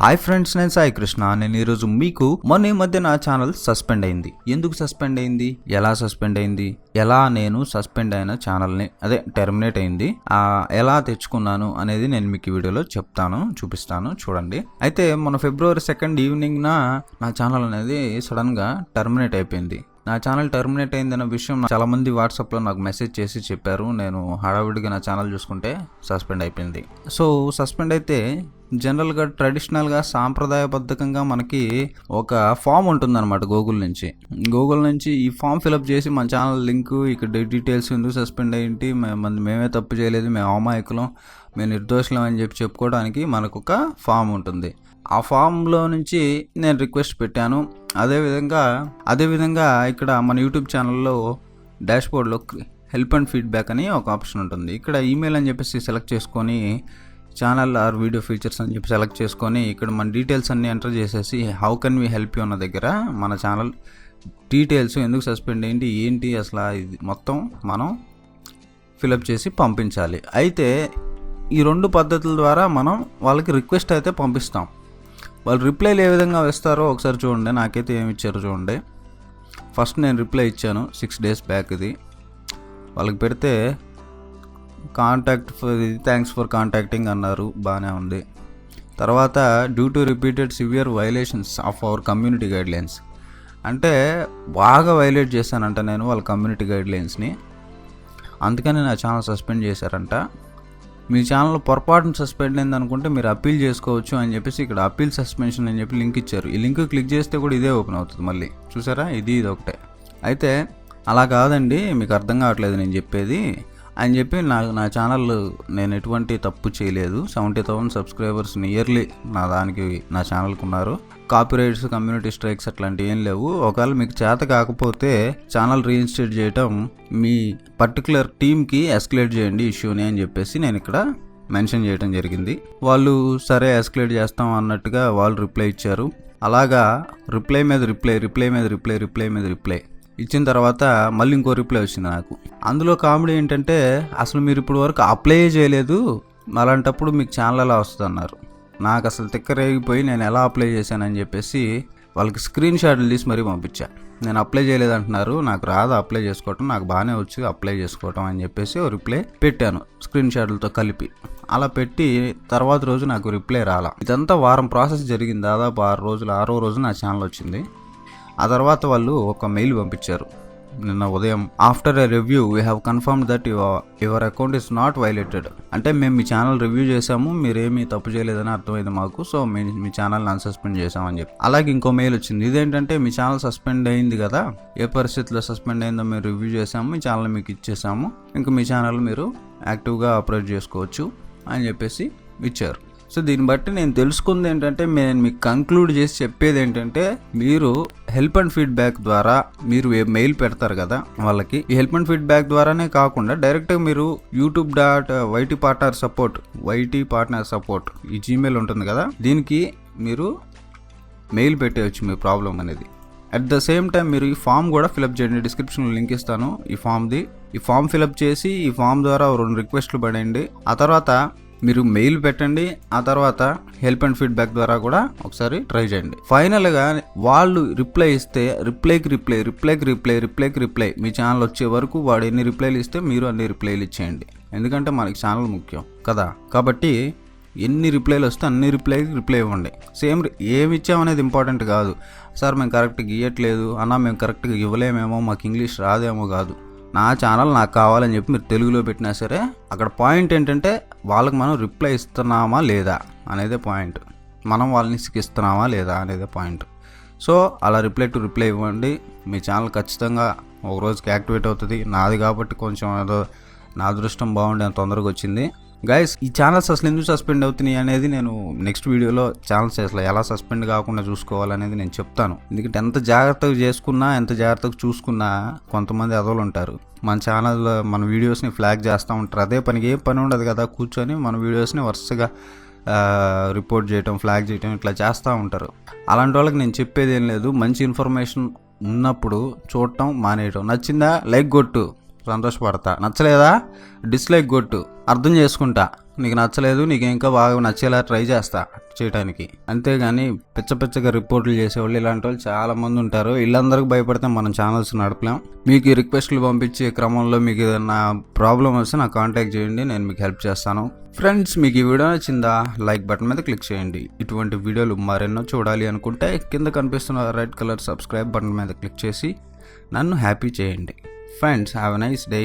Hi friends నేను సాయి కృష్ణ. నేను ఈరోజు మీకు మొన్న ఈ మధ్య నా ఛానల్ సస్పెండ్ అయింది. ఎందుకు సస్పెండ్ అయింది? ఎలా సస్పెండ్ అయింది? ఎలా నేను సస్పెండ్ అయిన ఛానల్ని? అదే టెర్మినేట్ అయింది. ఆ ఎలా తెచ్చుకున్నాను అనేది నేను మీకు ఈ వీడియోలో చెప్తాను చూపిస్తాను చూడండి. అయితే మన ఫిబ్రవరి సెకండ్ ఈవినింగ్ నా ఛానల్ అనేది సడన్గా టర్మినేట్ టెర్మినేట్ అయిపోయింది. నా ఛానల్ టర్మినేట్ అయిందన్న విషయం చాలా మంది వాట్సాప్లో నాకు మెసేజ్ చేసి చెప్పారు. నేను హడావిడిగా నా ఛానల్ చూసుకుంటే సస్పెండ్ అయిపోయింది. సో సస్పెండ్ అయితే జనరల్గా ట్రెడిషనల్గా సాంప్రదాయబద్ధకంగా మనకి ఒక ఫామ్ ఉంటుందన్నమాట గూగుల్ నుంచి. గూగుల్ నుంచి ఈ ఫామ్ ఫిలప్ చేసి మన ఛానల్ లింక్ ఇక్కడ డీటెయిల్స్ ఎందుకు సస్పెండ్ అయ్యింటి మేమే తప్పు చేయలేదు మేము అమాయకులం మేము నిర్దోషులం అని చెప్పి చెప్పుకోవడానికి మనకు ఒక ఫామ్ ఉంటుంది. ఆ ఫామ్లో నుంచి నేను రిక్వెస్ట్ పెట్టాను. అదేవిధంగా అదేవిధంగా ఇక్కడ మన యూట్యూబ్ ఛానల్లో డాష్బోర్డ్లో హెల్ప్ అండ్ ఫీడ్బ్యాక్ అని ఒక ఆప్షన్ ఉంటుంది. ఇక్కడ ఈమెయిల్ అని చెప్పేసి సెలెక్ట్ చేసుకొని ఛానల్ ఆర్ వీడియో ఫీచర్స్ అని చెప్పి సెలెక్ట్ చేసుకొని ఇక్కడ మన డీటెయిల్స్ అన్ని ఎంటర్ చేసేసి how can we help you అన్న దగ్గర మన ఛానల్ డీటెయిల్స్ ఎందుకు సస్పెండ్ ఏంటి ఏంటి అసలు ఇది మొత్తం మనం ఫిలప్ చేసి పంపించాలి. అయితే ఈ రెండు పద్ధతుల ద్వారా మనం వాళ్ళకి రిక్వెస్ట్ అయితే పంపిస్తాం. వాళ్ళు రిప్లైలు ఏ విధంగా వేస్తారో ఒకసారి చూడండి నాకైతే ఏమి ఇచ్చారో చూడండి. ఫస్ట్ నేను రిప్లై ఇచ్చాను సిక్స్ డేస్ బ్యాక్ ఇది. వాళ్ళకి పెడితే contact for thanks for contacting అన్నారు. బాగానే ఉంది. తర్వాత due to repeated severe violations of our community guidelines అంటే బాగా వైలేట్ చేశానంట నేను వాళ్ళ కమ్యూనిటీ గైడ్లైన్స్ని అందుకని నా ఛానల్ సస్పెండ్ చేశారంట. మీ ఛానల్ పొరపాటున సస్పెండ్ అయింది అనుకుంటే మీరు అప్పీల్ చేసుకోవచ్చు అని చెప్పేసి ఇక్కడ అప్పీల్ సస్పెన్షన్ అని చెప్పి లింక్ ఇచ్చారు. ఈ లింక్ క్లిక్ చేస్తే కూడా ఇదే ఓపెన్ అవుతుంది మళ్ళీ. చూసారా? ఇది ఇది ఒకటే. అయితే అలా కాదండి. మీకు అర్థం కావట్లేదు నేను చెప్పేది. అని చెప్పి నా నా ఛానల్ నేను ఎటువంటి తప్పు చేయలేదు. సెవెంటీ థౌసండ్ సబ్స్క్రైబర్స్ నియర్లీ నా దానికి నా ఛానల్కి ఉన్నారు. కాపీరైట్స్ కమ్యూనిటీ స్ట్రైక్స్ అట్లాంటివి ఏం లేవు. ఒకవేళ మీకు చేత కాకపోతే ఛానల్ రీఇన్స్టేట్ చేయటం మీ పర్టికులర్ టీమ్కి ఎస్కలేట్ చేయండి ఇష్యూని అని చెప్పేసి నేను ఇక్కడ మెన్షన్ చేయడం జరిగింది. వాళ్ళు సరే ఎస్కలేట్ చేస్తాం అన్నట్టుగా వాళ్ళు రిప్లై ఇచ్చారు. అలాగా రిప్లై మీద రిప్లై రిప్లై మీద రిప్లై రిప్లై మీద రిప్లై ఇచ్చిన తర్వాత మళ్ళీ ఇంకో రిప్లై వచ్చింది నాకు. అందులో కామెడీ ఏంటంటే అసలు మీరు ఇప్పుడు వరకు అప్లై చేయలేదు అలాంటప్పుడు మీకు ఛానల్ ఎలా వస్తుంది అన్నారు. నాకు అసలు తిక్కరేగిపోయి నేను ఎలా అప్లై చేశానని చెప్పేసి వాళ్ళకి స్క్రీన్ షాట్లు తీసి మరీ పంపించా. నేను అప్లై చేయలేదు అంటున్నారు నాకు రాదు అప్లై చేసుకోవటం నాకు బాగానే వచ్చి అప్లై చేసుకోవటం అని చెప్పేసి ఓ రిప్లై పెట్టాను స్క్రీన్ షాట్లతో కలిపి. అలా పెట్టి తర్వాత రోజు నాకు రిప్లై రాలా. ఇదంతా వారం ప్రాసెస్ జరిగింది దాదాపు ఆరు రోజులు ఆరో రోజు నా ఛానల్ వచ్చింది. ఆ తర్వాత వాళ్ళు ఒక మెయిల్ పంపించారు. నిన్న ఉదయం after a review we have confirm that your account is not violated అంటే మేము మీ ఛానల్ రివ్యూ చేసాము మీరేమీ తప్పు చేయలేదని అర్థమైంది మాకు సో మీ మీ ఛానల్ని అన్సస్పెండ్ చేసామని చెప్పి. అలాగే ఇంకో మెయిల్ వచ్చింది ఇదేంటంటే మీ ఛానల్ సస్పెండ్ అయింది కదా ఏ పరిస్థితిలో సస్పెండ్ అయిందో మేము రివ్యూ చేసాము మీ ఛానల్ మీకు ఇచ్చేసాము ఇంకా మీ ఛానల్ మీరు యాక్టివ్గా అప్రోచ్ చేసుకోవచ్చు అని చెప్పేసి ఇచ్చారు. సో దీన్ని బట్టి నేను తెలుసుకుంది ఏంటంటే నేను మీకు కంక్లూడ్ చేసి చెప్పేది ఏంటంటే మీరు హెల్ప్ అండ్ ఫీడ్బ్యాక్ ద్వారా మీరు మెయిల్ పెడతారు కదా వాళ్ళకి. ఈ హెల్ప్ అండ్ ఫీడ్బ్యాక్ ద్వారానే కాకుండా డైరెక్ట్గా మీరు YouTube dot YT partner support YT partner support ఈ జీమెయిల్ ఉంటుంది కదా దీనికి మీరు మెయిల్ పెట్టేయచ్చు మీ ప్రాబ్లం అనేది. అట్ ద సేమ్ టైం మీరు ఈ ఫామ్ కూడా ఫిలప్ చేయండి డిస్క్రిప్షన్లో లింక్ ఇస్తాను. ఈ ఫామ్ది ఈ ఫామ్ ఫిలప్ చేసి ఈ ఫామ్ ద్వారా రెండు రిక్వెస్ట్లు పడండి ఆ తర్వాత మీరు మెయిల్ పెట్టండి ఆ తర్వాత హెల్ప్ అండ్ ఫీడ్బ్యాక్ ద్వారా కూడా ఒకసారి ట్రై చేయండి. ఫైనల్గా వాళ్ళు రిప్లై ఇస్తే రిప్లైకి రిప్లై రిప్లైకి రిప్లై రిప్లైకి రిప్లై మీ ఛానల్ వచ్చే వరకు వాడు ఎన్ని రిప్లైలు ఇస్తే మీరు అన్ని రిప్లైలు ఇచ్చేయండి. ఎందుకంటే మనకి ఛానల్ ముఖ్యం కదా. కాబట్టి ఎన్ని రిప్లైలు వస్తే అన్ని రిప్లైకి రిప్లై ఇవ్వండి. సేమ్ ఏమి ఇచ్చామనేది ఇంపార్టెంట్ కాదు. సార్ మేము కరెక్ట్గా ఇవ్వట్లేదు అన్నా మేము కరెక్ట్గా ఇవ్వలేమేమో మాకు ఇంగ్లీష్ రాదేమో కాదు. నా ఛానల్ నాకు కావాలని చెప్పి మీరు తెలుగులో పెట్టినా సరే అక్కడ పాయింట్ ఏంటంటే వాళ్ళకి మనం రిప్లై ఇస్తున్నామా లేదా అనేదే పాయింట్ మనం వాళ్ళని సిక్కిస్తున్నామా లేదా అనేదే పాయింట్ సో అలా రిప్లై టు రిప్లై ఇవ్వండి. మీ ఛానల్ ఖచ్చితంగా ఒక రోజుకి యాక్టివేట్ అవుతుంది. నాది కాబట్టి కొంచెం ఏదో నా అదృష్టం బాగుండే తొందరగా వచ్చింది. గైస్ ఈ ఛానల్స్ అసలు ఎందుకు సస్పెండ్ అవుతున్నాయి అనేది నేను నెక్స్ట్ వీడియోలో ఛానల్స్ అసలు ఎలా సస్పెండ్ కాకుండా చూసుకోవాలనేది నేను చెప్తాను. ఎందుకంటే ఎంత జాగ్రత్తగా చేసుకున్నా ఎంత జాగ్రత్తగా చూసుకున్నా కొంతమంది అదోలు ఉంటారు. మన ఛానల్ మన వీడియోస్ని ఫ్లాగ్ చేస్తూ ఉంటారు. అదే పనికి ఏ పని ఉండదు కదా కూర్చొని మన వీడియోస్ని వరుసగా రిపోర్ట్ చేయటం ఫ్లాగ్ చేయటం ఇట్లా చేస్తూ ఉంటారు. అలాంటి వాళ్ళకి నేను చెప్పేది ఏం లేదు. మంచి ఇన్ఫర్మేషన్ ఉన్నప్పుడు చూడటం మానేయటం. నచ్చిందా? లైక్ కొట్టు. సంతోషపడతా. నచ్చలేదా? డిస్లైక్ కొట్టు. అర్థం చేసుకుంటా. నీకు నచ్చలేదు నీకు ఇంకా బాగా నచ్చేలా ట్రై చేస్తా చేయడానికి అంతేగాని పిచ్చ పిచ్చగా రిపోర్ట్లు చేసేవాళ్ళు ఇలాంటి వాళ్ళు చాలా మంది ఉంటారు. వీళ్ళందరికీ భయపడితే మనం ఛానల్స్ నడపలేం. మీకు రిక్వెస్ట్లు పంపించే క్రమంలో మీకు ఏదైనా ప్రాబ్లం వస్తే నాకు కాంటాక్ట్ చేయండి నేను మీకు హెల్ప్ చేస్తాను. ఫ్రెండ్స్ మీకు ఈ వీడియో నచ్చిందా? లైక్ బటన్ మీద క్లిక్ చేయండి. ఇటువంటి వీడియోలు మరెన్నో చూడాలి అనుకుంటే కింద కనిపిస్తున్న రెడ్ కలర్ సబ్స్క్రైబ్ బటన్ మీద క్లిక్ చేసి నన్ను హ్యాపీ చేయండి. Friends have a nice day